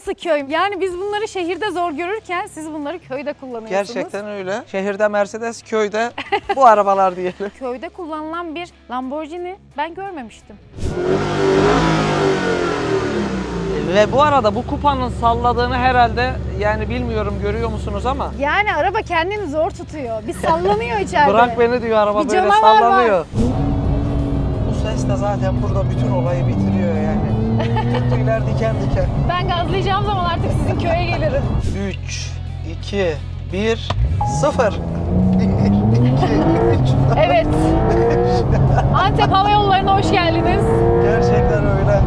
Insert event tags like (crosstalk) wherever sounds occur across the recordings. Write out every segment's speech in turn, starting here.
nasıl köy? Yani biz bunları şehirde zor görürken siz bunları köyde kullanıyorsunuz. Gerçekten öyle. Şehirde Mercedes, köyde (laughs) bu arabalar diyelim. Köyde kullanılan bir Lamborghini ben görmemiştim. Ve bu arada bu kupanın salladığını herhalde yani bilmiyorum görüyor musunuz ama Yani araba kendini zor tutuyor. Bir sallanıyor (laughs) içeride. bırak beni diyor araba Bir böyle canavar var. sallanıyor. Bu ses de zaten burada bütün olayı bitiriyor tüyler diken diken. Ben gazlayacağım zaman artık sizin köye gelirim. 3, 2, 1, 0. 1, 2, 3, Evet. Antep Hava Yolları'na hoş geldiniz. Gerçekten öyle.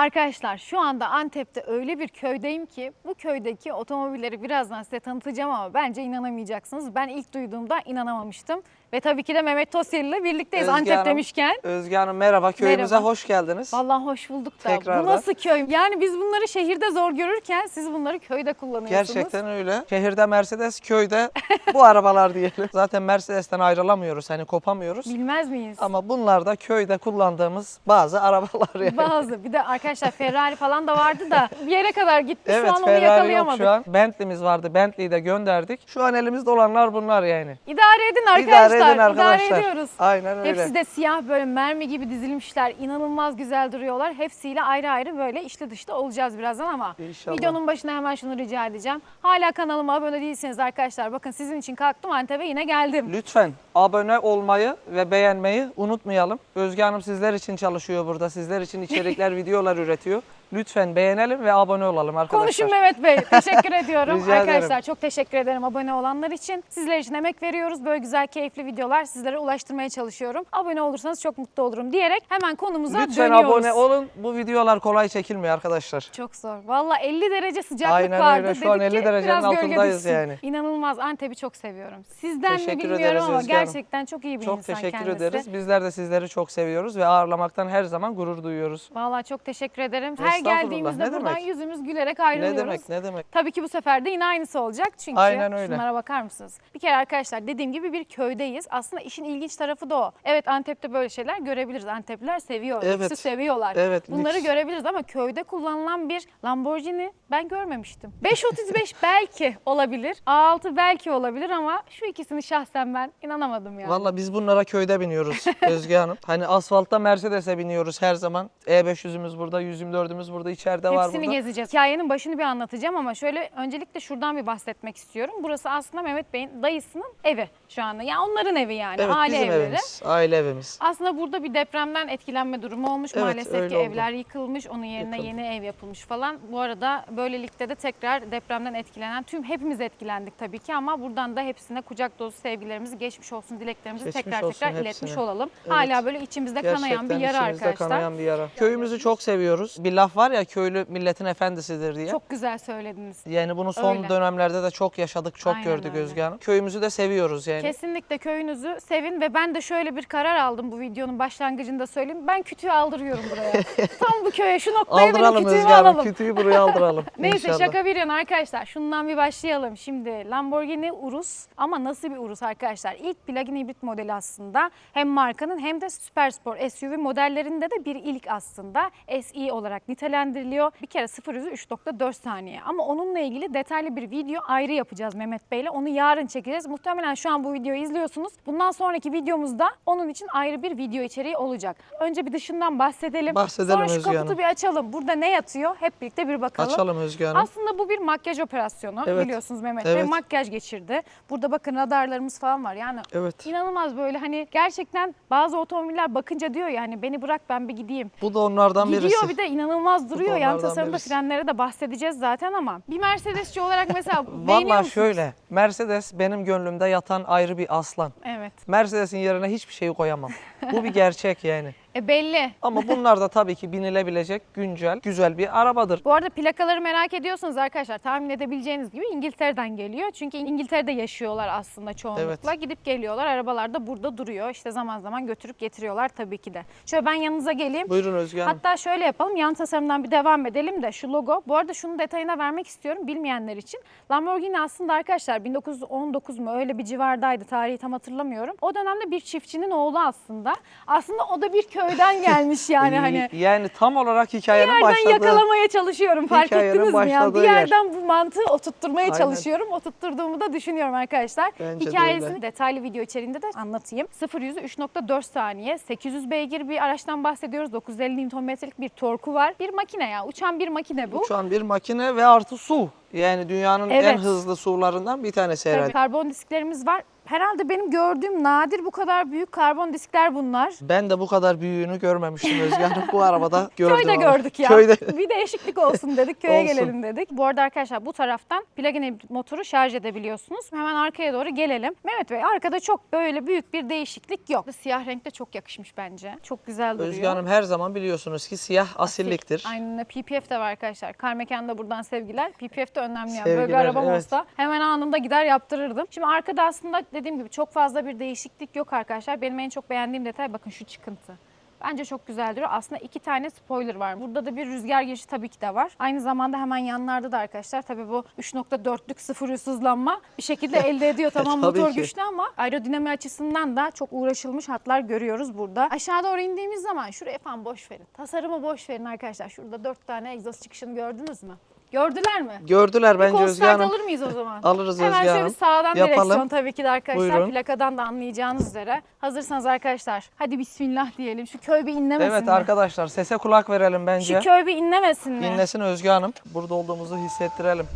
Arkadaşlar şu anda Antep'te öyle bir köydeyim ki bu köydeki otomobilleri birazdan size tanıtacağım ama bence inanamayacaksınız. Ben ilk duyduğumda inanamamıştım. Ve tabii ki de Mehmet Tosyeli ile birlikteyiz Özge Antep Hanım. demişken. Özge Hanım merhaba köyümüze Merhaba. hoş geldiniz. Vallahi hoş bulduk da. Tekrardan. Bu nasıl köy? Yani biz bunları şehirde zor görürken siz bunları köyde kullanıyorsunuz. Gerçekten öyle. Şehirde Mercedes, köyde bu (laughs) arabalar diyelim. Zaten Mercedes'ten ayrılamıyoruz hani kopamıyoruz. Bilmez miyiz? Ama bunlar da köyde kullandığımız bazı arabalar yani. Bazı. Bir de arkadaşlar Ferrari falan da vardı da (laughs) bir yere kadar gitti. Evet şu an onu Ferrari yok yakalayamadık. şu an. Bentley'miz vardı. Bentley'i de gönderdik. Şu an elimizde olanlar bunlar yani. İdare edin arkadaşlar. İdare edin arkadaşlar. İdare ediyoruz. Aynen öyle. Hepsi de siyah böyle mermi gibi dizilmişler. İnanılmaz güzel duruyorlar. Hepsiyle ayrı ayrı böyle içli dışta olacağız birazdan ama İnşallah. videonun başına hemen şunu rica edeceğim. Hala kanalıma abone değilseniz arkadaşlar bakın sizin için kalktım Antep'e yine geldim. Lütfen abone olmayı ve beğenmeyi unutmayalım. Özge Hanım sizler için çalışıyor burada. Sizler için içerikler, (laughs) videolar üretiyor. Lütfen beğenelim ve abone olalım arkadaşlar. Konuşun Mehmet Bey. (laughs) Teşekkür ediyorum. Rica ederim. Arkadaşlar çok teşekkür ederim abone olanlar için. Sizler için emek veriyoruz. Böyle güzel keyifli videolar sizlere ulaştırmaya çalışıyorum. Abone olursanız çok mutlu olurum diyerek hemen konumuza Lütfen dönüyoruz. abone olun. Bu videolar kolay çekilmiyor arkadaşlar. Çok zor. Valla 50 derece sıcaklık Aynen vardı. öyle. Şu an Dedik 50 ki derecenin biraz gölge altındayız yani. İnanılmaz. Antep'i çok seviyorum. Sizden mi Teşekkür bilmiyorum ederiz ama Özge Hanım. gerçekten çok iyi bir Çok insan teşekkür kendisi. ederiz. Bizler de sizleri çok seviyoruz ve ağırlamaktan her zaman gurur duyuyoruz. Valla çok teşekkür ederim. Her geldiğimizde ne buradan demek? yüzümüz gülerek Ne ayrılıyoruz. demek ne demek. Tabii ki bu sefer de yine aynısı olacak. Çünkü Aynen öyle. şunlara bakar mısınız? Bir kere arkadaşlar dediğim gibi bir köydeyiz. Aslında işin ilginç tarafı da o. Evet Antep'te böyle şeyler görebiliriz. Antepliler seviyor. Evet. lüksü seviyorlar. Evet, Bunları lüks. görebiliriz ama köyde kullanılan bir Lamborghini ben görmemiştim. 535 (laughs) belki olabilir. A6 belki olabilir ama şu ikisini şahsen ben inanamadım yani. Valla biz bunlara köyde biniyoruz (laughs) Özge Hanım. Hani asfaltta Mercedes'e biniyoruz her zaman. E500'ümüz burada, 124'ümüz burada, içeride var Hepsini burada. gezeceğiz. Hikayenin başını bir anlatacağım ama şöyle öncelikle şuradan bir bahsetmek istiyorum. Burası aslında Mehmet Bey'in dayısının evi şu anda. Yani onların evi yani. Evet aile bizim evleri. evimiz, aile evimiz. Aslında burada bir depremden etkilenme durumu olmuş. Evet, Maalesef öyle ki oldu. evler yıkılmış. Onun yerine Yıkıldı. yeni ev yapılmış falan. Bu arada böylelikle de tekrar depremden etkilenen tüm hepimiz etkilendik tabii ki ama buradan da hepsine kucak dolusu sevgilerimizi, geçmiş olsun dileklerimizi Geçmiş tekrar olsun tekrar hepsine. iletmiş olalım. Evet. Hala böyle içimizde kanayan bir yara içimizde arkadaşlar. kanayan bir yara. Köyümüzü çok seviyoruz. Bir laf var ya köylü milletin efendisidir diye. Çok güzel söylediniz. Yani bunu son Öyle. dönemlerde de çok yaşadık, çok Aynen gördük öyle. Özge Hanım. Köyümüzü de seviyoruz yani. Kesinlikle köyünüzü sevin ve ben de şöyle bir karar aldım bu videonun başlangıcında söyleyeyim. Ben kütüğü aldırıyorum buraya. (laughs) Tam bu köye şu noktaya benim Aldıralım kütüğümü Özge Hanım. alalım. Kütüğü buraya aldıralım. (laughs) Neyse İnşallah. şaka bir yana arkadaşlar. Şundan bir başlayalım. Şimdi Lamborghini Urus ama nasıl bir Urus arkadaşlar? İlk plug-in hibrit modeli aslında. Hem markanın hem de süperspor SUV modellerinde de bir ilk aslında. SE olarak nitelendiriliyor. Bir kere 0 yüzü 3.4 saniye. Ama onunla ilgili detaylı bir video ayrı yapacağız Mehmet Bey'le. Onu yarın çekeceğiz. Muhtemelen şu an bu videoyu izliyorsunuz. Bundan sonraki videomuzda onun için ayrı bir video içeriği olacak. Önce bir dışından bahsedelim. Bahsedelim Sonra şu Özge kaputu Hanım. bir açalım. Burada ne yatıyor? Hep birlikte bir bakalım. Açalım Özge Hanım. Aslında bu bir makyaj operasyonu Evet. biliyorsunuz Mehmet Bey. Evet. Makyaj geçirdi. Burada bakın radarlarımız falan var. Yani Evet. inanılmaz böyle hani gerçekten bazı otomobiller bakınca diyor ya hani beni bırak ben bir gideyim. Bu da onlardan Gidiyor birisi. bir de inanılmaz duruyor. Yan tasarımda birisi. frenlere de bahsedeceğiz zaten ama bir Mercedesçi olarak mesela (laughs) beğeniyor Valla musunuz? şöyle. Mercedes benim gönlümde yatan ayrı bir aslan. Evet. Mercedes'in yerine hiçbir şeyi koyamam. Bu bir gerçek yani. E belli. Ama bunlar da tabii ki binilebilecek güncel, güzel bir arabadır. Bu arada plakaları merak ediyorsanız arkadaşlar tahmin edebileceğiniz gibi İngiltere'den geliyor. Çünkü İngiltere'de yaşıyorlar aslında çoğunlukla. Gidip geliyorlar. Arabalar da burada duruyor. İşte zaman zaman götürüp getiriyorlar tabii ki de. Şöyle ben yanınıza geleyim. Buyurun Özge Hanım. Hatta şöyle yapalım. Yan tasarımdan bir devam edelim de şu logo. Bu arada şunun detayına vermek istiyorum bilmeyenler için. Lamborghini aslında arkadaşlar 1919 mu öyle bir civardaydı. Tarihi tam hatırlamıyorum. O dönemde bir çiftçinin oğlu aslında. Aslında o da bir köyden gelmiş yani (laughs) hani. Yani tam olarak Bir hikayenin yerden başladığı. yakalamaya çalışıyorum fark ettiniz mi ya? Bir başladığı yer. yerden bu mantığı oturtturmaya Aynen. çalışıyorum. Oturtturduğumu da düşünüyorum arkadaşlar. Bence de Hikayesini öyle. detaylı video içeriğinde de anlatayım. 0 yüzü 3.4 saniye. 800 beygir bir araçtan bahsediyoruz. 950 Nm'lik bir torku var. Bir makine ya. Uçan bir makine bu. Uçan bir makine ve artı su. Yani dünyanın en Evet. hızlı sularından bir tanesi Tabii, herhalde. karbon disklerimiz var. Herhalde benim gördüğüm nadir bu kadar büyük karbon diskler bunlar. Ben de bu kadar büyüğünü görmemiştim Özge Hanım. Bu arabada (laughs) gördüm. Köyde ama. gördük ya. Köyde. (laughs) Bir değişiklik olsun dedik. Köye Olsun. gelelim dedik. Bu arada arkadaşlar bu taraftan plug-in motoru şarj edebiliyorsunuz. Hemen arkaya doğru gelelim. Mehmet Bey arkada çok böyle büyük bir değişiklik yok. Siyah renk de çok yakışmış bence. Çok güzel duruyor. Özge Hanım her zaman biliyorsunuz ki siyah asilliktir. Aynen öyle. PPF de var arkadaşlar. Kar Mekan'da buradan sevgiler. PPF de önemli yani. Böyle bir Sevgiler, arabam evet. olsa hemen anında gider yaptırırdım. Şimdi arkada aslında dediğim gibi çok fazla bir değişiklik yok arkadaşlar. Benim en çok beğendiğim detay bakın şu çıkıntı. Bence çok güzel duruyor. Aslında iki tane spoiler var. Burada da bir rüzgar girişi tabii ki de var. Aynı zamanda hemen yanlarda da arkadaşlar tabii bu 3.4'lük sıfır hızlanma bir şekilde (laughs) elde ediyor. Tamam Tabii motor ki. güçlü ama aerodinami açısından da çok uğraşılmış hatlar görüyoruz burada. Aşağı doğru indiğimiz zaman şuraya falan boş verin. Tasarımı boş verin arkadaşlar. Şurada dört tane egzoz çıkışını gördünüz mü? Gördüler mi? Gördüler Bir bence Özge Hanım. alır mıyız o zaman? (laughs) Alırız Hemen Özge şöyle bir Hanım. sağdan direksiyon Yapalım. tabii ki de arkadaşlar. Buyurun. Plakadan da anlayacağınız üzere. Hazırsanız arkadaşlar hadi bismillah diyelim. Şu köy bir inlemesin Evet mi? arkadaşlar sese kulak verelim bence. Şu köy bir inlemesin mi? Dinlesin Özge Hanım. Burada olduğumuzu hissettirelim.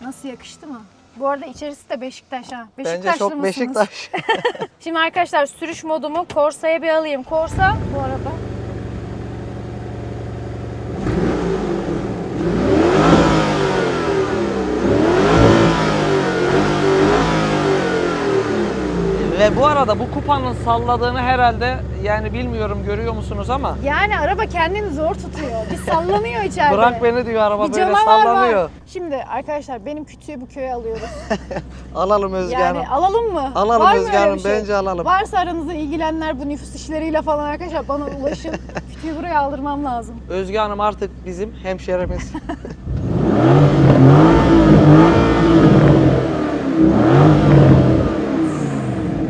Nasıl yakıştı mı? Bu arada içerisi de Beşiktaş ha. Bence Beşiktaşlı çok mısınız? Beşiktaş. (laughs) Şimdi arkadaşlar sürüş modumu Corsa'ya bir alayım. Corsa bu arada. Ve bu arada bu kupanın salladığını herhalde yani bilmiyorum görüyor musunuz ama Yani araba kendini zor tutuyor. Bir sallanıyor içeride. bırak beni diyor araba Bir böyle canavar sallanıyor. var. Şimdi arkadaşlar benim kütüğü bu köye alıyoruz. (laughs) Alalım Özge Yani Hanım. alalım mı? Alalım Var mı Özge öyle Hanım bir şey? bence alalım. Varsa aranızda ilgilenenler bu nüfus işleriyle falan arkadaşlar bana ulaşın. (laughs) kütüğü buraya aldırmam lazım. Özge Hanım artık bizim hemşerimiz. (laughs)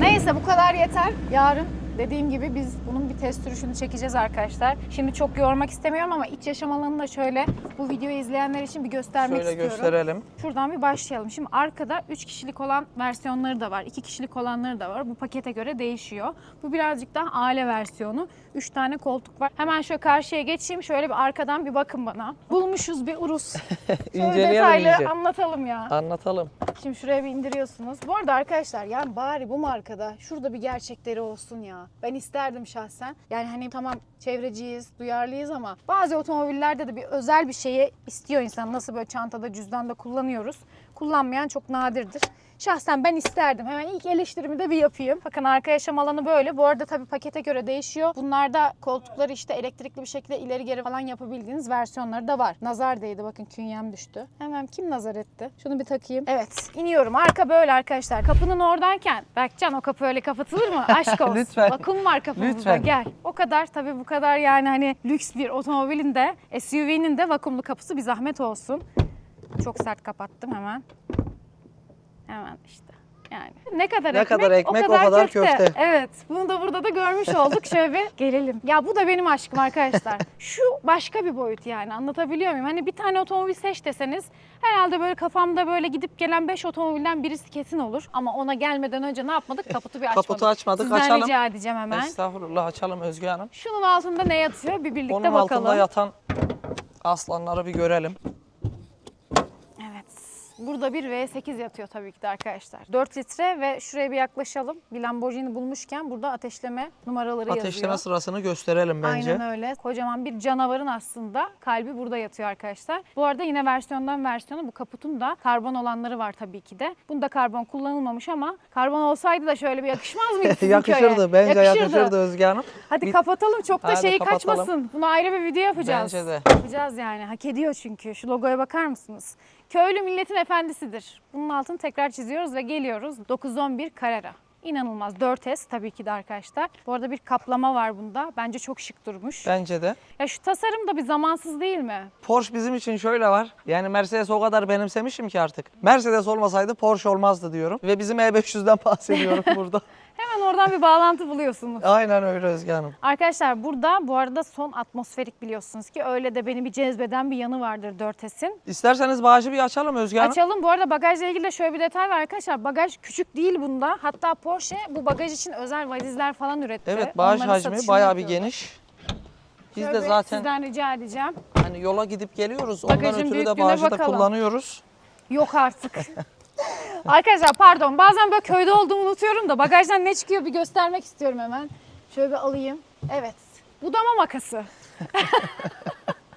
Neyse bu kadar yeter. Yarın dediğim gibi biz bunun bir test sürüşünü çekeceğiz arkadaşlar. Şimdi çok yormak istemiyorum ama iç yaşam alanını da şöyle bu videoyu izleyenler için bir göstermek Şöyle istiyorum. gösterelim. Şuradan bir başlayalım. Şimdi arkada 3 kişilik olan versiyonları da var. 2 kişilik olanları da var. Bu pakete göre değişiyor. Bu birazcık daha aile versiyonu. 3 tane koltuk var. Hemen şöyle karşıya geçeyim. Şöyle bir arkadan bir bakın bana. Bulmuşuz bir urus. (laughs) Şöyle detaylı iyice. anlatalım ya. Anlatalım. Şimdi şuraya bir indiriyorsunuz. Bu arada arkadaşlar yani bari bu markada şurada bir gerçekleri olsun ya. Ben isterdim şahsen. Yani hani tamam çevreciyiz, duyarlıyız ama bazı otomobillerde de bir özel bir şeyi istiyor insan. Nasıl böyle çantada, cüzdanda kullanıyoruz. Kullanmayan çok nadirdir. Şahsen ben isterdim. Hemen ilk eleştirimi de bir yapayım. Bakın arka yaşam alanı böyle. Bu arada tabii pakete göre değişiyor. Bunlarda koltukları işte elektrikli bir şekilde ileri geri falan yapabildiğiniz versiyonları da var. Nazar değdi bakın künyem düştü. Hemen kim nazar etti? Şunu bir takayım. Evet iniyorum. Arka böyle arkadaşlar. Kapının oradayken. Berkcan o kapı öyle kapatılır mı? (laughs) Aşk olsun. Lütfen. Vakum var kapımızda. Lütfen. Gel. O kadar tabii bu kadar yani hani lüks bir otomobilin de SUV'nin de vakumlu kapısı bir zahmet olsun. Çok sert kapattım hemen. Hemen işte. Yani ne kadar Ne ekmek, kadar ekmek, o kadar köfte. Evet. Bunu da burada da görmüş (laughs) olduk. Şöyle bir gelelim. Ya bu da benim aşkım arkadaşlar. (laughs) Şu başka bir boyut yani. Anlatabiliyor muyum? Hani bir tane otomobil seç deseniz herhalde böyle kafamda böyle gidip gelen 5 otomobilden birisi kesin olur. Ama ona gelmeden önce ne yapmadık? Kaputu bir açmadık. Kaputu açmadık, Sizden açalım. rica edeceğim hemen. Estağfurullah açalım Özge Hanım. Şunun altında ne yatıyor? Bir birlikte Onun bakalım. altında yatan aslanları bir görelim. Burada bir V8 yatıyor tabii ki de arkadaşlar. 4 litre ve şuraya bir yaklaşalım. Bir Lamborghini bulmuşken burada ateşleme numaraları Ateşleme yazıyor. sırasını gösterelim bence. Aynen öyle. Kocaman bir canavarın aslında kalbi burada yatıyor arkadaşlar. Bu arada yine versiyondan versiyona bu kaputun da karbon olanları var tabii ki de. Bunda karbon kullanılmamış ama karbon olsaydı da şöyle bir yakışmaz mıydı (laughs) yakışırdı. köye? Bence yakışırdı Özge Hanım. Hadi Bir- kapatalım çok da Hadi şeyi kapatalım. kaçmasın. Bunu ayrı bir video yapacağız. Bence de. Yapacağız yani. Hak ediyor çünkü. Şu logoya bakar mısınız? Köylü milletin efendisidir. Bunun altını tekrar çiziyoruz ve geliyoruz. 911 Carrera. İnanılmaz. 4S tabii ki de arkadaşlar. Bu arada bir kaplama var bunda. Bence çok şık durmuş. Bence de. Ya şu tasarım da bir zamansız değil mi? Porsche bizim için şöyle var. Yani Mercedes o kadar benimsemişim ki artık. Mercedes olmasaydı Porsche olmazdı diyorum. Ve bizim E500'den bahsediyorum (laughs) burada. Hemen oradan bir bağlantı buluyorsunuz. (laughs) Aynen öyle Özge Hanım. Arkadaşlar burada bu arada son atmosferik biliyorsunuz ki öyle de beni bir cezbeden bir yanı vardır 4S'in. İsterseniz bagajı bir açalım Özge Hanım. Açalım. Bu arada bagajla ilgili de şöyle bir detay var arkadaşlar. Bagaj küçük değil bunda. Hatta Porsche bu bagaj için özel valizler falan üretti. Evet bagaj Onların hacmi satışını bayağı bir geniş. Biz Şöyle de zaten sizden rica edeceğim. hani yola gidip geliyoruz. Ondan Bagajın ötürü de büyüklüğüne bagajı da bakalım. kullanıyoruz. Yok artık. (laughs) Arkadaşlar pardon bazen böyle köyde olduğumu unutuyorum da bagajdan ne çıkıyor bir göstermek istiyorum hemen. Şöyle bir alayım. Evet. Budama makası. (laughs)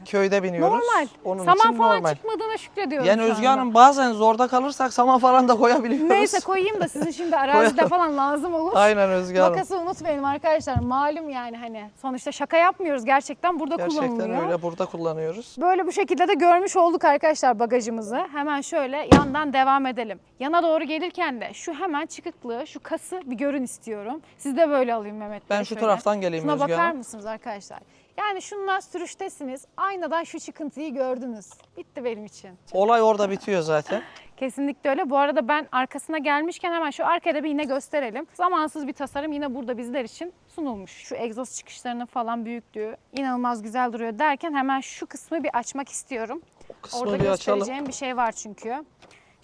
Köyde biniyoruz. Normal. Onun Saman için falan normal. çıkmadığına şükrediyorum Yani şu Özge anda. Hanım bazen zorda kalırsak saman falan da koyabiliyoruz. Neyse koyayım da sizin şimdi arazide Koyalım. falan lazım olur. Aynen Özge Hanım. Makası unutmayın arkadaşlar. Malum yani hani sonuçta şaka yapmıyoruz gerçekten burada Gerçekten kullanılıyor. öyle burada kullanıyoruz. Böyle bu şekilde de görmüş olduk arkadaşlar bagajımızı. Hemen şöyle yandan devam edelim. Yana doğru gelirken de şu hemen çıkıklığı, şu kası bir görün istiyorum. Siz de böyle alayım Mehmet Bey. Ben şu şöyle. taraftan geleyim Şuna Özge bakar Hanım. mısınız arkadaşlar? Yani şunlar sürüştesiniz. Aynadan şu çıkıntıyı gördünüz. Bitti benim için. Olay orada bitiyor zaten. (laughs) Kesinlikle öyle. Bu arada ben arkasına gelmişken hemen şu arkada bir yine gösterelim. Zamansız bir tasarım yine burada bizler için sunulmuş. Şu egzoz çıkışlarının falan büyüklüğü inanılmaz güzel duruyor derken hemen şu kısmı bir açmak istiyorum. Kısmı Orada bir açalım. göstereceğim bir şey var çünkü.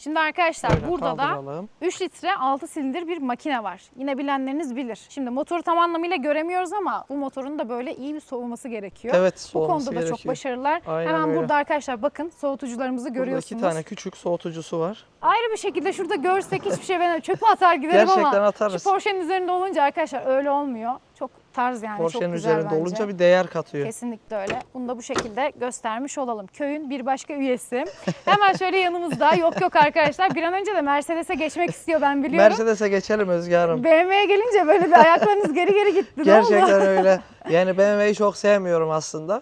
Şimdi arkadaşlar Böyle burada da kaldıralım. 3 litre 6 silindir bir makine var. Yine bilenleriniz bilir. Şimdi motoru tam anlamıyla göremiyoruz ama bu motorun da böyle iyi bir soğuması gerekiyor. Evet Bu soğuması konuda da çok gerekiyor. başarılılar. Aynen Hemen öyle. burada arkadaşlar bakın soğutucularımızı Burada görüyorsunuz. iki tane küçük soğutucusu var. Ayrı bir şekilde şurada görsek hiçbir şey ben çöpe atar giderim Gerçekten ama atarız. şu Porsche'nin üzerinde olunca arkadaşlar öyle olmuyor. Çok tarz yani çok Porsche'nin güzel üzerinde bence. olunca bir değer katıyor. Kesinlikle öyle. Bunu da bu şekilde göstermiş olalım. Köyün bir başka üyesi. (laughs) Hemen şöyle yanımızda. Yok yok arkadaşlar. Bir an önce de Mercedes'e geçmek istiyor ben biliyorum. Mercedes'e geçelim Özge Hanım. BMW'ye gelince böyle bir ayaklarınız geri geri gitti. Gerçekten öyle. Yani BMW'yi çok sevmiyorum aslında.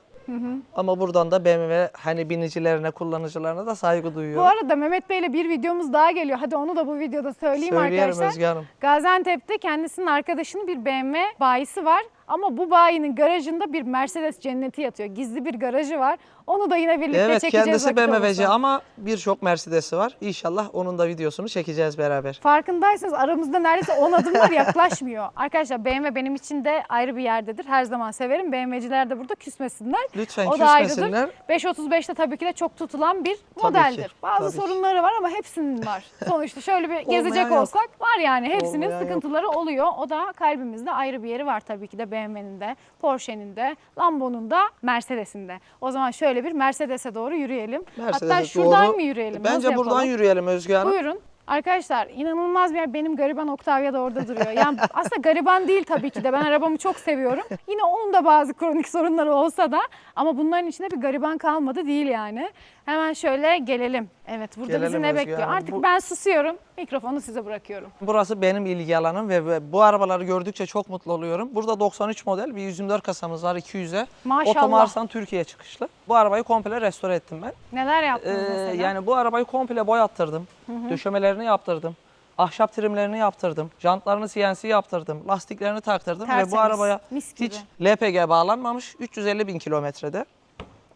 Ama buradan da BMW hani binicilerine, kullanıcılarına da saygı Bu duyuyorum. arada Mehmet Bey'le bir videomuz daha geliyor. Hadi onu da bu videoda söyleyeyim Söyleyelim arkadaşlar. Özge Hanım. Gaziantep'te kendisinin arkadaşının bir BMW bayisi var. Ama bu bayinin garajında bir Mercedes cenneti yatıyor. Gizli bir garajı var. Onu da yine birlikte Evet çekeceğiz. kendisi vakit BMW'ci ama birçok Mercedes'i var. İnşallah onun da videosunu çekeceğiz beraber. Farkındaysanız aramızda neredeyse 10 adım var yaklaşmıyor. (laughs) Arkadaşlar BMW benim için de ayrı bir yerdedir. Her zaman severim. BMW'ciler de burada küsmesinler. Lütfen o küsmesinler. 535'te tabii ki de çok tutulan bir Tabii modeldir. ki, Bazı tabii ki. sorunları var ama hepsinin var. (laughs) Sonuçta şöyle bir gezecek yok. olsak var yani hepsinin Olmayan yok. sıkıntıları oluyor. O da kalbimizde ayrı bir yeri var tabii ki de BMW'nin de, Porsche'nin de, Lambo'nun da, Mercedes'in de. O zaman şöyle bir Mercedes'e doğru yürüyelim. Hatta Mercedes'e şuradan doğru- mı yürüyelim? Bence Nasıl buradan yapalım? yürüyelim Özge Hanım. Buyurun. Arkadaşlar inanılmaz bir yer. Benim gariban Octavia da orada duruyor. Yani (laughs) aslında gariban değil tabii ki de. Ben arabamı çok seviyorum. Yine onun da bazı kronik sorunları olsa da ama bunların içinde bir gariban kalmadı değil yani. Hemen şöyle gelelim. Evet burada bizi Gelelim ne Özge bekliyor? Hanım. Artık Bu- ben susuyorum. Mikrofonu size bırakıyorum. Burası benim ilgi alanım ve- ve bu arabaları gördükçe çok mutlu oluyorum. Burada 93 model bir 124 kasamız var 200'e. Maşallah. Otomarsan Türkiye çıkışlı. Bu arabayı komple restore ettim ben. Neler yaptınız Ee, mesela? yani bu arabayı komple boyattırdım. Döşemelerini yaptırdım. Ahşap trimlerini yaptırdım. Jantlarını CNC yaptırdım. Lastiklerini taktırdım ve Tertemiz, bu arabaya mis gibi. hiç LPG bağlanmamış. 350 bin kilometrede.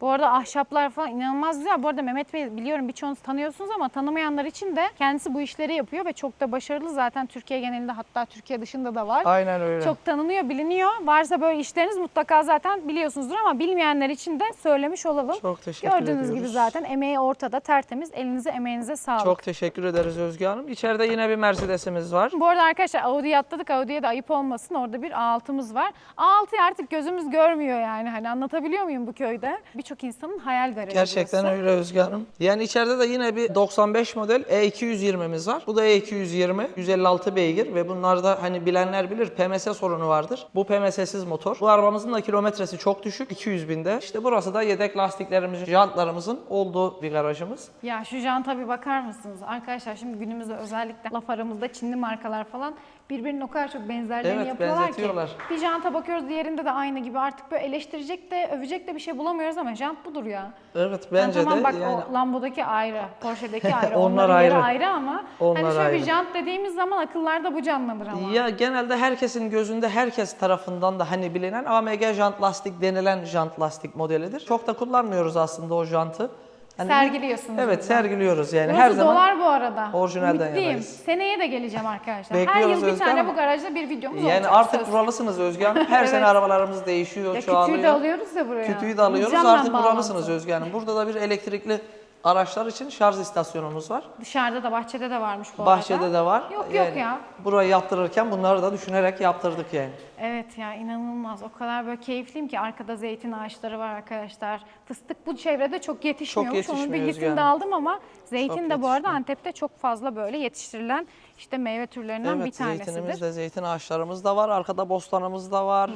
Bu arada ahşaplar falan inanılmaz güzel. Bu arada Mehmet Bey biliyorum birçoğunuz tanıyorsunuz ama tanımayanlar için de kendisi bu işleri yapıyor ve çok da başarılı. Zaten Türkiye genelinde hatta Türkiye dışında da var. Aynen öyle. Çok tanınıyor, biliniyor. Varsa böyle işleriniz mutlaka zaten biliyorsunuzdur ama bilmeyenler için de söylemiş olalım. Çok teşekkür Gördüğünüz ediyoruz. gibi zaten emeği ortada, tertemiz. Elinize, emeğinize sağlık. Çok teşekkür ederiz Özge Hanım. İçeride yine bir Mercedes'imiz var. Bu arada arkadaşlar Audi'ye atladık. Audi'ye de ayıp olmasın. Orada bir A6'mız var. A6'yı artık gözümüz görmüyor yani. Hani anlatabiliyor muyum bu köyde? Birçok insanın hayal garajı Gerçekten burası. öyle Özge Hanım. Yani içeride de yine bir 95 model E220'miz var. Bu da E220, 156 beygir ve bunlarda hani bilenler bilir PMS sorunu vardır. Bu PMS'siz motor. Bu arabamızın da kilometresi çok düşük, 200 binde. İşte burası da yedek lastiklerimizin, jantlarımızın olduğu bir garajımız. Ya şu janta bir bakar mısınız? Arkadaşlar şimdi günümüzde özellikle laf aramızda Çinli markalar falan birbirine o kadar çok benzerlerini Evet, yapıyorlar ki. Bir janta bakıyoruz diğerinde de aynı gibi artık böyle eleştirecek de övecek de bir şey bulamıyoruz ama jant budur ya. Evet Yani bence tamam de bak yani o Lambo'daki ayrı, Porsche'deki (laughs) ayrı, Onlar onların yeri ayrı. ayrı ama Onlar hani şöyle bir ayrı. jant dediğimiz zaman akıllarda bu canlanır ama. Ya genelde herkesin gözünde herkes tarafından da hani bilinen AMG jant lastik denilen jant lastik modelidir. Çok da kullanmıyoruz aslında o jantı. Hani Sergiliyorsunuz Evet burada. sergiliyoruz yani Burası her zaman. dolar bu arada. orijinalden Ümitliyim. yanayız. Seneye de geleceğim arkadaşlar. Her Bekliyoruz yıl bir Özge tane Hanım. bu garajda bir videomuz olacak. Yani artık söz. buralısınız Özge Hanım. (laughs) Her Evet. sene arabalarımız değişiyor, Ya çoğalıyor. kütüğü de alıyoruz ya buraya. Kütüğü de alıyoruz. Bulacağım ben Artık bağlantı. buralısınız Özge Hanım. Burada da bir elektrikli araçlar için şarj istasyonumuz var. Dışarıda da bahçede de varmış bu Bahçede arada. de var. Yok yok Yani ya. Burayı yaptırırken bunları da düşünerek yaptırdık yani. Evet ya inanılmaz. O kadar böyle keyifliyim ki arkada zeytin ağaçları var arkadaşlar. Fıstık bu çevrede çok yetişmiyormuş. Onun yetişmiyor bilgisini Özge de aldım ama zeytin de bu arada. Antep'te çok fazla böyle yetiştirilen işte meyve türlerinden bir Evet tanesidir. zeytinimiz de zeytin ağaçlarımız da var. Arkada bostanımız da var.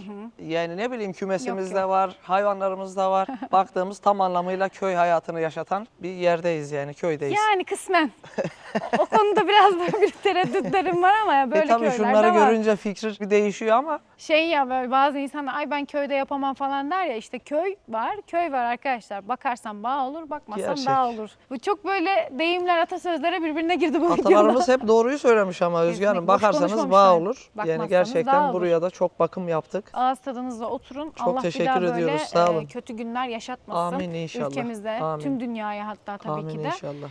Yani ne bileyim kümesimiz Yok, de yok. var. Hayvanlarımız da var. (laughs) Baktığımız tam anlamıyla köy hayatını yaşatan bir yerdeyiz yani köydeyiz. Yani kısmen. (laughs) o, konuda biraz böyle bir tereddütlerim var ama ya böyle e tabii köylerde şunları var. görünce fikir bir değişiyor ama Şey ya böyle bazı insanlar ay ben köyde yapamam falan der ya işte köy var köy var arkadaşlar. Bakarsan bağ olur bakmazsan Gerçek. dağ olur. Bu çok böyle deyimler atasözlere birbirine girdi bu videoda. atalarımız hep doğruyu söylemiş ama Özge Hanım. Kesinlikle. Boş Bakarsanız konuşmamışlar. bağ olur. Yani Bakmazsanız gerçekten olur. buraya da çok bakım yaptık. Ağız tadınızla oturun. Çok Allah bir teşekkür daha böyle ediyoruz, sağ e, olun. kötü günler yaşatmasın. Amin inşallah. Ülkemizde, Amin. tüm dünyaya hatta tabii Amin ki de. inşallah.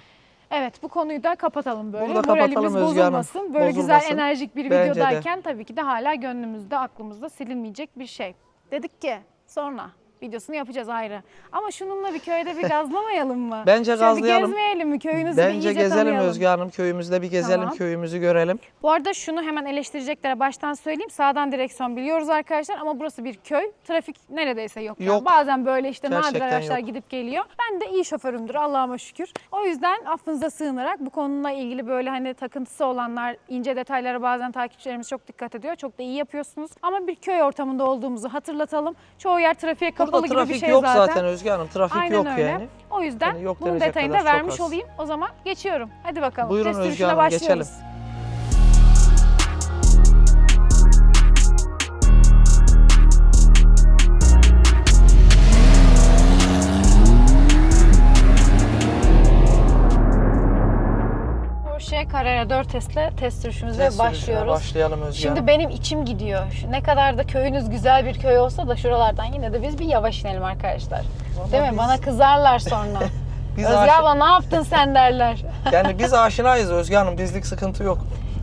Evet bu konuyu da kapatalım böyle. Burada Moralimiz kapatalım Özge Hanım. bozulmasın. Böyle güzel Bozulmasın. enerjik bir Bence de. videodayken tabii ki de hala gönlümüzde, aklımızda silinmeyecek bir şey. Dedik ki sonra videosunu yapacağız ayrı. Ama şununla bir köyde bir gazlamayalım mı? (laughs) Bence Şöyle gazlayalım. bir gezmeyelim mi? Köyünüzü bir Bence iyice gezelim tanıyalım. Özge Hanım. Köyümüzde bir gezelim, Tamam. köyümüzü görelim. Bu arada şunu hemen eleştireceklere baştan söyleyeyim. Sağdan direksiyon biliyoruz arkadaşlar ama burası bir köy. Trafik neredeyse yok. yani. Yok. Bazen böyle işte nadir Gerçekten araçlar yok. gidip geliyor. Ben de iyi şoförümdür Allah'ıma şükür. O yüzden affınıza sığınarak bu konuyla ilgili böyle hani takıntısı olanlar, ince detaylara bazen takipçilerimiz çok dikkat ediyor. Çok da iyi yapıyorsunuz. Ama bir köy ortamında olduğumuzu hatırlatalım. Çoğu yer trafiğe kapalı Burada gibi trafik bir şey yok zaten. Özge Hanım. Trafik Aynen yok öyle. yani. O yüzden Yani yok bunun denecek detayını kadar da çok vermiş az. olayım. O zaman geçiyorum. Hadi bakalım. Buyurun Test Özge sürüşüne Hanım, geçelim. başlıyoruz. Porsche Carrera 4 S'le test sürüşümüze Test sürüşüne başlıyoruz. Başlayalım Özge Şimdi Hanım. benim içim gidiyor. Şu ne kadar da köyünüz güzel bir köy olsa da şuralardan yine de biz bir yavaş inelim arkadaşlar. Vallahi Değil mi? biz- Bana kızarlar sonra. (laughs) Biz Özge aşı- abla ne yaptın sen derler. (laughs) Yani biz aşinayız Özge Hanım. Bizlik sıkıntı yok.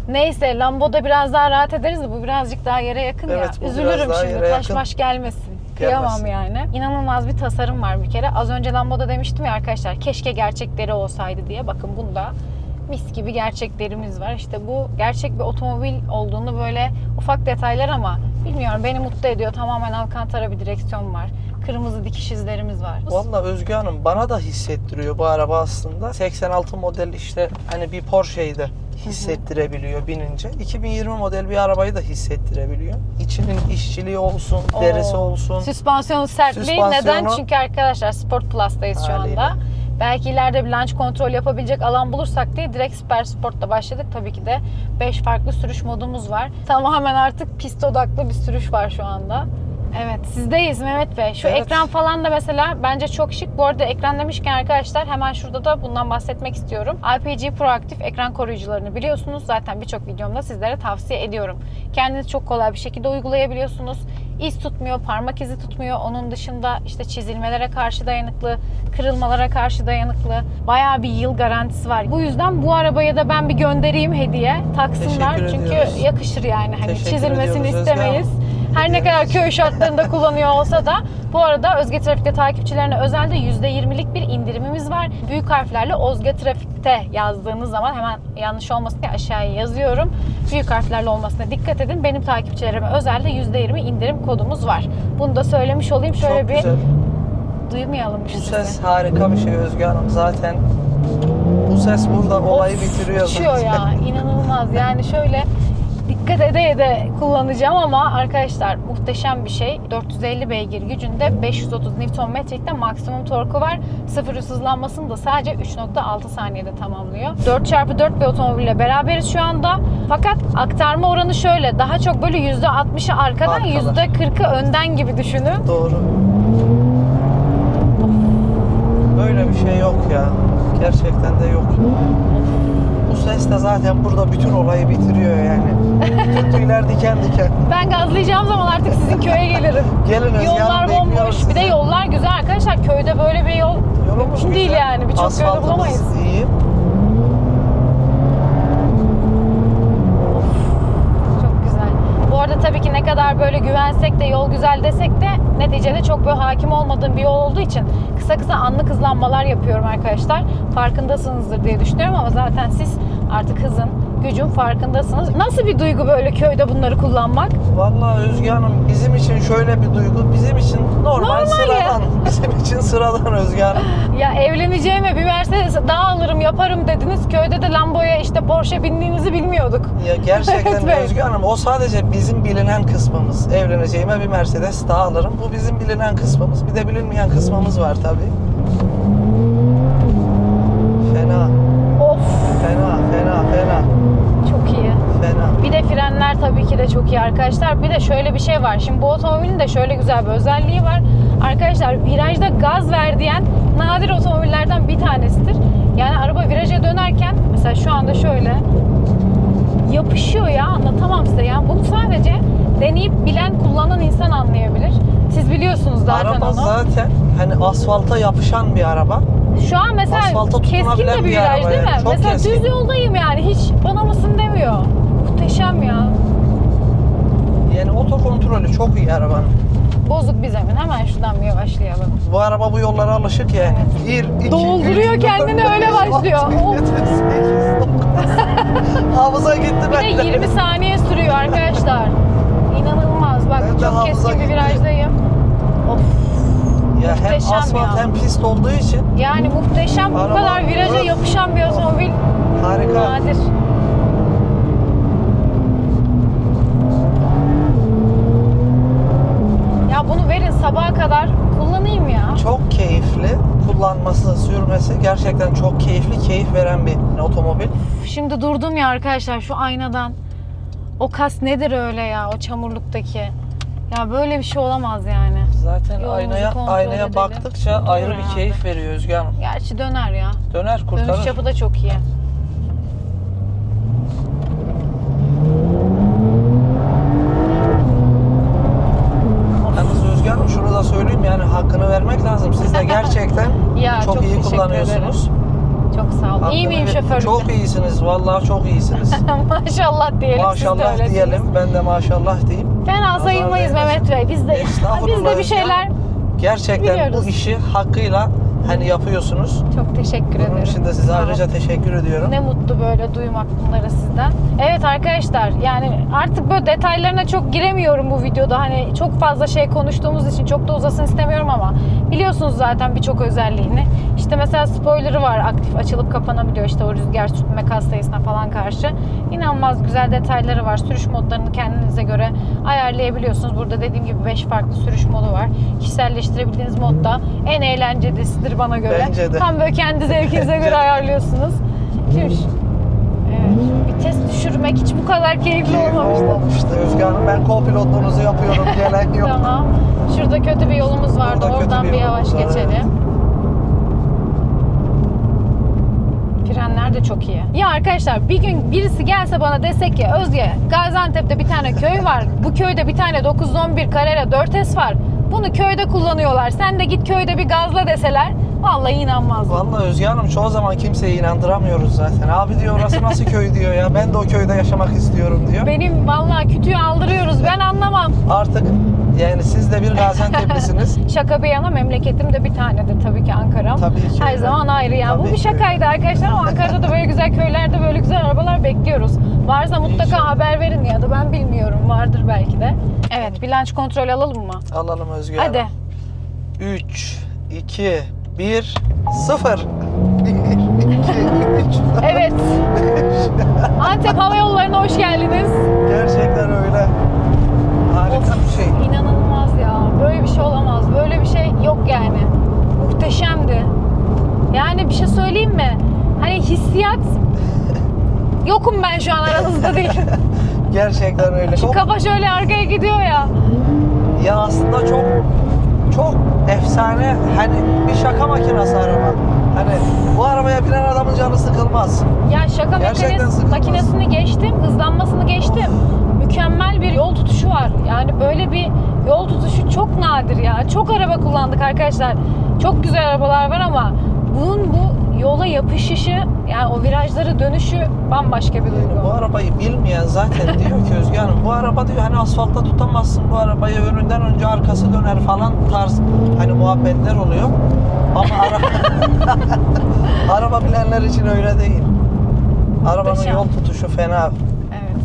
Neyse Lambo'da biraz daha rahat ederiz de bu birazcık daha yere yakın Evet, ya. biraz Üzülürüm daha şimdi yere taş yakın. maş gelmesin. Kıyamam yani. İnanılmaz bir tasarım var bir kere. Az önce Lambo'da demiştim ya arkadaşlar keşke gerçekleri olsaydı diye. Bakın bunda mis gibi gerçeklerimiz var. İşte bu gerçek bir otomobil olduğunu böyle ufak detaylar ama bilmiyorum beni mutlu ediyor. Tamamen alkantara bir direksiyon var. Kırmızı dikiş izlerimiz var. Bu Vallahi Özge Hanım bana da hissettiriyor bu araba aslında. 86 model işte hani bir Porsche'yi de hissettirebiliyor binince. 2020 model bir arabayı da hissettirebiliyor. İçinin işçiliği olsun, Oo. derisi olsun. Süspansiyon sertliği Süspansiyonu- neden? Çünkü arkadaşlar Sport Plus'tayız şu Haliyle. anda. Belki ileride bir launch kontrol yapabilecek alan bulursak diye direkt Super Sport'ta başladık. Tabii ki de 5 farklı sürüş modumuz var. Tamamen artık pist odaklı bir sürüş var şu anda. Evet sizdeyiz Mehmet Bey. Şu Evet. ekran falan da mesela bence çok şık. Bu arada ekran demişken arkadaşlar hemen şurada da bundan bahsetmek istiyorum. IPG Proaktif ekran koruyucularını biliyorsunuz. Zaten birçok videomda sizlere tavsiye ediyorum. Kendiniz çok kolay bir şekilde uygulayabiliyorsunuz. İz tutmuyor, parmak izi tutmuyor. Onun dışında işte çizilmelere karşı dayanıklı, kırılmalara karşı dayanıklı. Bayağı bir yıl garantisi var. Bu yüzden bu arabaya da ben bir göndereyim hediye. Taksınlar Teşekkür çünkü ediyoruz. yakışır yani. Hani Teşekkür çizilmesini ediyoruz istemeyiz. Hanım. Her ne kadar köy şartlarında kullanıyor olsa da bu arada Özge Trafik'te takipçilerine özelde %20'lik bir indirimimiz var. Büyük harflerle Özge Trafik'te yazdığınız zaman hemen yanlış olmasın diye aşağıya yazıyorum. Büyük harflerle olmasına dikkat edin. Benim takipçilerime özelde %20 indirim kodumuz var. Bunu da söylemiş olayım. Şöyle Çok bir güzel. duymayalım Bu sesi. ses harika bir şey Özge Hanım zaten. Bu ses burada olayı bitiriyor Uçuyor zaten. ya inanılmaz yani şöyle dikkat ede ede kullanacağım ama arkadaşlar muhteşem bir şey. 450 beygir gücünde 530 Nm'likte maksimum torku var. Sıfır hızlanmasını da sadece 3.6 saniyede tamamlıyor. 4x4 bir otomobille beraberiz şu anda. Fakat aktarma oranı şöyle daha çok böyle %60'ı arkadan Arkalar. %40'ı önden gibi düşünün. Doğru. Böyle bir şey yok ya. Gerçekten de yok. Bu ses de zaten burada bütün olayı bitiriyor yani. Bütün tüyler diken diken. Ben gazlayacağım zaman artık sizin köye gelirim. (laughs) Gelin Özge Yollar Hanım bekliyoruz bomboş. Bir de sizi. yollar güzel arkadaşlar. Köyde böyle bir yol Mümkün değil güzel. yani. Birçok köyde Asfaltımız bulamayız. iyi. Çok güzel. Bu arada tabii ki ne kadar böyle güvensek de yol güzel desek de neticede çok böyle hakim olmadığım bir yol olduğu için kısa kısa anlık hızlanmalar yapıyorum arkadaşlar. Farkındasınızdır diye düşünüyorum ama zaten siz artık hızın, gücün farkındasınız. Nasıl bir duygu böyle köyde bunları kullanmak? Vallahi Özge Hanım bizim için şöyle bir duygu. Bizim için normal, Normal ya. sıradan. (laughs) Bizim için sıradan Özge Hanım. Ya evleneceğime bir Mercedes daha alırım yaparım dediniz. Köyde de Lambo'ya işte Porsche bindiğinizi bilmiyorduk. Ya gerçekten (laughs) Evet. Özge Hanım o sadece bizim bilinen kısmımız. Evleneceğime bir Mercedes daha alırım. Bu bizim bilinen kısmımız. Bir de bilinmeyen kısmımız var tabii. Fena, Of fena, fena, fena, çok iyi. fena. Bir de frenler tabii ki de çok iyi arkadaşlar. Bir de şöyle bir şey var. Şimdi bu otomobilin de şöyle güzel bir özelliği var. Arkadaşlar virajda gaz ver diyen nadir otomobillerden bir tanesidir. Yani araba viraja dönerken mesela şu anda şöyle yapışıyor ya anlatamam size. Yani bunu sadece deneyip bilen kullanan insan anlayabilir. Siz biliyorsunuz zaten Araba onu. zaten hani asfalta yapışan bir araba. Şu an mesela Asfalta keskin tutunabilen de bir bir viraj araba değil mi? yani. Çok mesela keskin. düz yoldayım yani hiç bana mısın demiyor. Muhteşem ya. Yani oto kontrolü çok iyi arabanın. Bozuk bir zemin. Hemen şuradan bir yavaşlayalım. Bu araba bu yollara alışık yani. Bir, iki, Dolduruyor üç, kendini, dört, öyle başlıyor. (laughs) Hafıza gitti Bir bende. de 20 saniye sürüyor arkadaşlar. İnanılmaz. Bak Ben çok keskin bir gitti. virajdayım. Of. Ya hem Muhteşem asfalt ya. hem pist olduğu için Yani muhteşem bu Araba- kadar viraja yapışan bir otomobil harika. nadir. Ya bunu verin sabaha kadar kullanayım ya. Çok keyifli. Kullanması, sürmesi gerçekten çok keyifli, keyif veren bir otomobil. Şimdi durdum ya arkadaşlar şu aynadan. O kas nedir öyle ya o çamurluktaki? Ya böyle bir şey olamaz yani. Zaten Yolumuzu aynaya aynaya edelim. baktıkça ayrı Dur bir abi. keyif veriyor Özge Hanım. Gerçi döner ya. Döner Dönüş kurtarır. çapı da çok iyi. Yalnız Özge Hanım şunu da söyleyeyim yani hakkını vermek lazım. Siz de gerçekten Ya çok, çok iyi teşekkür kullanıyorsunuz. Çok sağ olun. İyi Hakkını miyim ver- şoförlükte? Çok iyisiniz. Vallahi çok iyisiniz. (laughs) maşallah diyelim. siz de maşallah diyelim. Ben de maşallah diyeyim. Fena Nazar sayılmayız. Mehmet Bey. Biz de, biz de bir şeyler Hanım. Gerçekten Biliyoruz. bu işi hakkıyla hani yapıyorsunuz. çok teşekkür Bunun ederim. için de size Sağ ayrıca teşekkür ediyorum. Ne mutlu böyle duymak bunları sizden. Evet arkadaşlar yani artık böyle detaylarına çok giremiyorum bu videoda. Hani çok fazla şey konuştuğumuz için çok da uzasın istemiyorum ama biliyorsunuz zaten birçok özelliğini. İşte mesela spoiler'ı var aktif açılıp kapanabiliyor işte o rüzgar sürtünme kas sayısına falan karşı. İnanılmaz güzel detayları var. Sürüş modlarını kendinize göre ayarlayabiliyorsunuz. Burada dediğim gibi 5 farklı sürüş modu var. Kişiselleştirebildiğiniz mod da en eğlencelisidir bana göre. Bence de. Tam böyle kendi zevkinize (laughs) göre ayarlıyorsunuz. Şimdi evet, vites düşürmek hiç bu kadar keyifli Keyif olmamıştı. olmamıştı Özge Hanım. Ben co-pilotluğunuzu yapıyorum. (laughs) Gelen yok. Tamam. Şurada kötü bir yolumuz vardı. Kötü Oradan bir yavaş var, geçelim. evet. Frenler de çok iyi. Ya arkadaşlar bir gün birisi gelse bana desek ki Özge Gaziantep'te bir tane köy var. Bu köyde bir tane 911 Carrera 4S var. Bunu köyde kullanıyorlar. Sen de git köyde bir gazla deseler vallahi inanmazdım. Vallahi Özge Hanım çoğu zaman kimseyi inandıramıyoruz zaten. Abi diyor orası nasıl (laughs) köy diyor ya. Ben de o köyde yaşamak istiyorum diyor. Benim vallahi kütüğü aldırıyoruz. Ben anlamam. Artık yani siz de bir Gaziantep'lisiniz. (laughs) Şaka bir yana memleketim de bir tanedir tabii ki Ankara'm. Tabii ki Her öyle. zaman ayrı ya. Bu Tabii bir ki şakaydı arkadaşlar ama Ankara'da da böyle güzel köylerde böyle güzel arabalar bekliyoruz. Varsa mutlaka İnşallah. haber verin ya da ben bilmiyorum. Vardır belki de. Evet bilanç kontrolü alalım mı? Alalım Özge Hadi. Hanım. 3, 2, 1, 0. 1, 2, 3, Evet. Antep Hava Yolları'na hoş geldiniz. Gerçekten öyle. Harika Of, bir şey. İnanılmaz ya. Böyle bir şey olamaz. Böyle bir şey yok yani. Muhteşemdi. Yani bir şey söyleyeyim mi? Hani hissiyat (laughs) yokum ben şu an aranızda değil. Gerçekten öyle. Şu Çok, kafa şöyle arkaya gidiyor ya. ya aslında çok çok efsane hani bir şaka makinesi araba. Hani bu arabaya binen adamın canı sıkılmaz. Ya şaka sıkılmaz. makinesini geçtim, hızlanmasını geçtim. Mükemmel bir yol tutuşu var. Yani böyle bir yol tutuşu çok nadir ya. Çok araba kullandık arkadaşlar. Çok güzel arabalar var ama bunun bu yola yapışışı yani o virajları dönüşü bambaşka bir Yani bu duygu. arabayı bilmeyen zaten (laughs) diyor ki Özge Hanım bu araba diyor hani asfaltta tutamazsın bu arabayı önünden önce arkası döner falan tarz hani muhabbetler oluyor. Ama araba, (laughs) araba bilenler için öyle değil. Arabanın Muhteşem. yol tutuşu fena. Evet.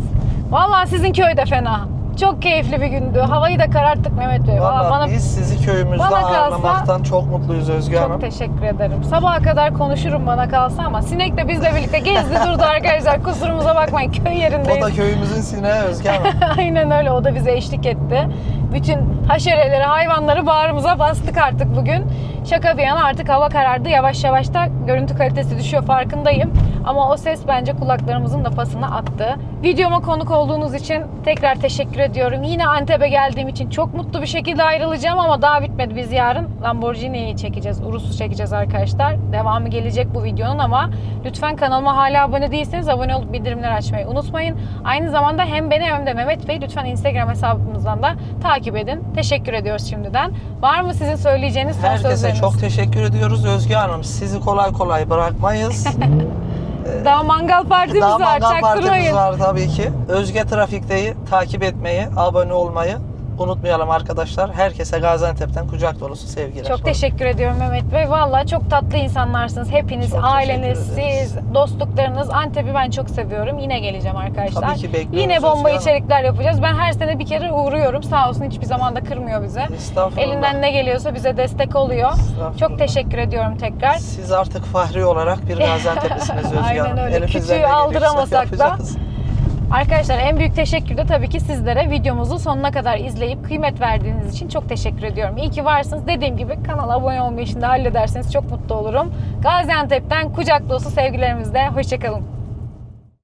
Vallahi sizin köy de fena. Çok keyifli bir gündü. Havayı da kararttık Mehmet Bey. Vallahi bana biz sizi köyümüzde bana kalsa- ağırlamaktan çok mutluyuz Özge çok Hanım. teşekkür ederim. Sabaha kadar konuşurum bana kalsa ama sinek de bizle birlikte gezdi (laughs) durdu arkadaşlar. Kusurumuza bakmayın köy O yerindeyiz. da köyümüzün sineği Özge Hanım. (laughs) Aynen öyle o da bize eşlik etti. Bütün haşereleri, hayvanları bağrımıza bastık artık bugün. Şaka bir yana artık hava karardı. Yavaş yavaş da görüntü kalitesi düşüyor farkındayım. Ama o ses bence kulaklarımızın da pasını attı. Videoma konuk olduğunuz için tekrar teşekkür ediyorum. Yine Antep'e geldiğim için çok mutlu bir şekilde ayrılacağım ama daha bitmedi. Biz yarın Lamborghini'yi çekeceğiz. Urus'u çekeceğiz arkadaşlar. Devamı gelecek bu videonun ama lütfen kanalıma hala abone değilseniz abone olup bildirimleri açmayı unutmayın. Aynı zamanda hem beni hem de Mehmet Bey lütfen Instagram hesabımızdan da takip edin. Teşekkür ediyoruz şimdiden. Var mı sizin söyleyeceğiniz son Herkese sözleriniz? çok teşekkür ediyoruz Özge Hanım. Sizi kolay kolay bırakmayız. (laughs) Daha mangal partimiz Daha var. mangal partimiz var tabii ki. Özge Trafik'teyi takip etmeyi, abone olmayı unutmayalım arkadaşlar. Herkese Gaziantep'ten kucak dolusu sevgiler. Çok teşekkür ediyorum Mehmet Bey. Vallahi çok tatlı insanlarsınız. Hepiniz, Çok aileniz, siz, dostluklarınız. Antep'i ben çok seviyorum. Yine geleceğim arkadaşlar. Tabii ki bekliyoruz Yine bomba Hanım. içerikler yapacağız. Ben her sene bir kere uğruyorum. Sağ olsun hiçbir zaman da kırmıyor bize. Elinden ne geliyorsa bize destek oluyor. Çok teşekkür ediyorum tekrar. Siz artık Fahri olarak bir Gaziantep'lisiniz (laughs) Özge Aynen öyle. Küçüğü aldıramasak da. Arkadaşlar en büyük teşekkür de tabii ki sizlere videomuzu sonuna kadar izleyip kıymet verdiğiniz için çok teşekkür ediyorum. İyi ki varsınız. Dediğim gibi kanala abone olmayı şimdi hallederseniz çok mutlu olurum. Gaziantep'ten kucak dolusu sevgilerimizle. Hoşçakalın.